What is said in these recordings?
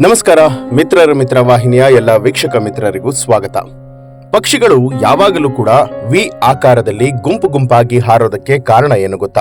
ನಮಸ್ಕಾರ, ಮಿತ್ರರ ಮಿತ್ರ ವಾಹಿನಿಯ ಎಲ್ಲ ವೀಕ್ಷಕ ಮಿತ್ರರಿಗೂ ಸ್ವಾಗತ. ಪಕ್ಷಿಗಳು ಯಾವಾಗಲೂ ಕೂಡ ವಿ ಆಕಾರದಲ್ಲಿ ಗುಂಪು ಗುಂಪಾಗಿ ಹಾರೋದಕ್ಕೆ ಕಾರಣ ಏನು ಗೊತ್ತಾ?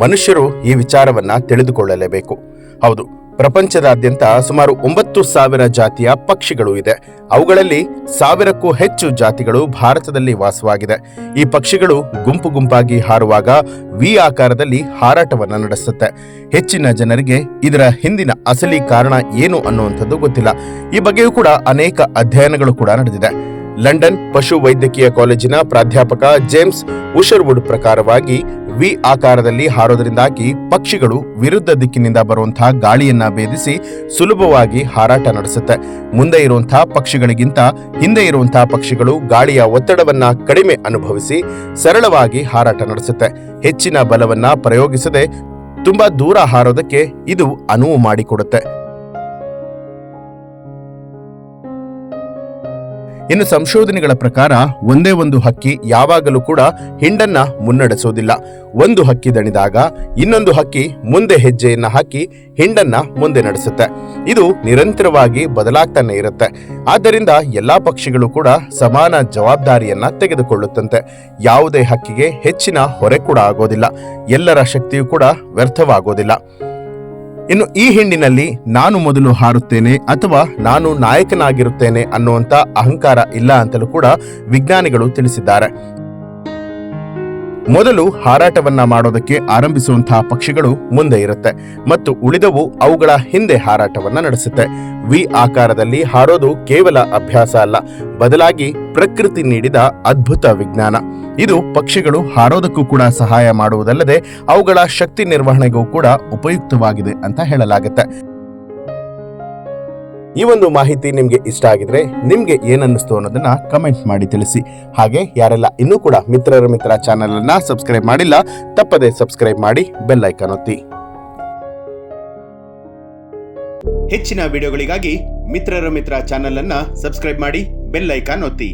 ಮನುಷ್ಯರು ಈ ವಿಚಾರವನ್ನ ತಿಳಿದುಕೊಳ್ಳಲೇಬೇಕು. ಹೌದು ಪ್ರಪಂಚದಾದ್ಯಂತ ಸುಮಾರು ಒಂಬತ್ತು ಸಾವಿರ ಜಾತಿಯ ಪಕ್ಷಿಗಳು ಇದೆ. ಅವುಗಳಲ್ಲಿ ಸಾವಿರಕ್ಕೂ ಹೆಚ್ಚು ಜಾತಿಗಳು ಭಾರತದಲ್ಲಿ ವಾಸವಾಗಿದೆ. ಈ ಪಕ್ಷಿಗಳು ಗುಂಪು ಗುಂಪಾಗಿ ಹಾರುವಾಗ ವಿ ಆಕಾರದಲ್ಲಿ ಹಾರಾಟವನ್ನು ನಡೆಸುತ್ತೆ. ಹೆಚ್ಚಿನ ಜನರಿಗೆ ಇದರ ಹಿಂದಿನ ಅಸಲಿ ಕಾರಣ ಏನು ಅನ್ನುವಂಥದ್ದು ಗೊತ್ತಿಲ್ಲ. ಈ ಬಗ್ಗೆಯೂ ಕೂಡ ಅನೇಕ ಅಧ್ಯಯನಗಳು ಕೂಡ ನಡೆದಿದೆ. ಲಂಡನ್ ಪಶು ವೈದ್ಯಕೀಯ ಕಾಲೇಜಿನ ಪ್ರಾಧ್ಯಾಪಕ ಜೇಮ್ಸ್ ಉಷರ್ವುಡ್ ಪ್ರಕಾರವಾಗಿ ವಿ ಆಕಾರದಲ್ಲಿ ಹಾರೋದ್ರಿಂದಾಗಿ ಪಕ್ಷಿಗಳು ವಿರುದ್ಧ ದಿಕ್ಕಿನಿಂದ ಬರುವಂತಹ ಗಾಳಿಯನ್ನ ಭೇದಿಸಿ ಸುಲಭವಾಗಿ ಹಾರಾಟ ನಡೆಸುತ್ತೆ. ಮುಂದೆ ಇರುವಂತಹ ಪಕ್ಷಿಗಳಿಗಿಂತ ಹಿಂದೆ ಇರುವಂತಹ ಪಕ್ಷಿಗಳು ಗಾಳಿಯ ಒತ್ತಡವನ್ನ ಕಡಿಮೆ ಅನುಭವಿಸಿ ಸರಳವಾಗಿ ಹಾರಾಟ ನಡೆಸುತ್ತೆ. ಹೆಚ್ಚಿನ ಬಲವನ್ನ ಪ್ರಯೋಗಿಸದೆ ತುಂಬಾ ದೂರ ಹಾರೋದಕ್ಕೆ ಇದು ಅನುವು ಮಾಡಿಕೊಡುತ್ತೆ. ಇನ್ನು ಸಂಶೋಧನೆಗಳ ಪ್ರಕಾರ ಒಂದೇ ಒಂದು ಹಕ್ಕಿ ಯಾವಾಗಲೂ ಕೂಡ ಹಿಂಡನ್ನ ಮುನ್ನಡೆಸೋದಿಲ್ಲ. ಒಂದು ಹಕ್ಕಿ ದಣಿದಾಗ ಇನ್ನೊಂದು ಹಕ್ಕಿ ಮುಂದೆ ಹೆಜ್ಜೆಯನ್ನ ಹಾಕಿ ಹಿಂಡನ್ನ ಮುಂದೆ ನಡೆಸುತ್ತೆ. ಇದು ನಿರಂತರವಾಗಿ ಬದಲಾಗ್ತಾನೆ ಇರುತ್ತೆ. ಆದ್ದರಿಂದ ಎಲ್ಲಾ ಪಕ್ಷಿಗಳು ಕೂಡ ಸಮಾನ ಜವಾಬ್ದಾರಿಯನ್ನ ತೆಗೆದುಕೊಳ್ಳುತ್ತಂತೆ. ಯಾವುದೇ ಹಕ್ಕಿಗೆ ಹೆಚ್ಚಿನ ಹೊರೆ ಕೂಡ ಆಗೋದಿಲ್ಲ. ಎಲ್ಲರ ಶಕ್ತಿಯೂ ಕೂಡ ವ್ಯರ್ಥವಾಗೋದಿಲ್ಲ. ಇನ್ನು ಈ ಹಿಂಡಿನಲ್ಲಿ ನಾನು ಮೊದಲು ಹಾರುತ್ತೇನೆ ಅಥವಾ ನಾನು ನಾಯಕನಾಗಿರುತ್ತೇನೆ ಅನ್ನುವಂತ ಅಹಂಕಾರ ಇಲ್ಲ ಅಂತಲೂ ಕೂಡ ವಿಜ್ಞಾನಿಗಳು ತಿಳಿಸಿದ್ದಾರೆ. ಮೊದಲು ಹಾರಾಟವನ್ನ ಮಾಡೋದಕ್ಕೆ ಆರಂಭಿಸುವಂತಹ ಪಕ್ಷಿಗಳು ಮುಂದೆ ಇರುತ್ತೆ ಮತ್ತು ಉಳಿದವು ಅವುಗಳ ಹಿಂದೆ ಹಾರಾಟವನ್ನ ನಡೆಸುತ್ತೆ. ವಿ ಆಕಾರದಲ್ಲಿ ಹಾರೋದು ಕೇವಲ ಅಭ್ಯಾಸ ಅಲ್ಲ. ಬದಲಾಗಿ ಪ್ರಕೃತಿ ನೀಡಿದ ಅದ್ಭುತ ವಿಜ್ಞಾನ. ಇದು ಪಕ್ಷಿಗಳು ಹಾರೋದಕ್ಕೂ ಕೂಡ ಸಹಾಯ ಮಾಡುವುದಲ್ಲದೆ ಅವುಗಳ ಶಕ್ತಿ ನಿರ್ವಹಣೆಗೂ ಕೂಡ ಉಪಯುಕ್ತವಾಗಿದೆ ಅಂತ ಹೇಳಲಾಗುತ್ತೆ. ಈ ಒಂದು ಮಾಹಿತಿ ನಿಮಗೆ ಇಷ್ಟ ಆಗಿದ್ರೆ ನಿಮಗೆ ಏನನ್ನಿಸ್ತು ಅನ್ನೋದನ್ನ ಕಮೆಂಟ್ ಮಾಡಿ ತಿಳಿಸಿ. ಹಾಗೆ ಯಾರೆಲ್ಲ ಇನ್ನೂ ಕೂಡ ಮಿತ್ರರ ಮಿತ್ರ ಚಾನೆಲ್ ಅನ್ನ ಸಬ್ಸ್ಕ್ರೈಬ್ ಮಾಡಿಲ್ಲ, ತಪ್ಪದೆ ಸಬ್ಸ್ಕ್ರೈಬ್ ಮಾಡಿ, ಬೆಲ್ ಐಕಾನ್ ಒತ್ತಿ. ಹೆಚ್ಚಿನ ವಿಡಿಯೋಗಳಿಗಾಗಿ ಮಿತ್ರರ ಮಿತ್ರ ಚಾನೆಲ್ ಅನ್ನ ಸಬ್ಸ್ಕ್ರೈಬ್ ಮಾಡಿ, ಬೆಲ್ ಐಕಾನ್ ಒತ್ತಿ.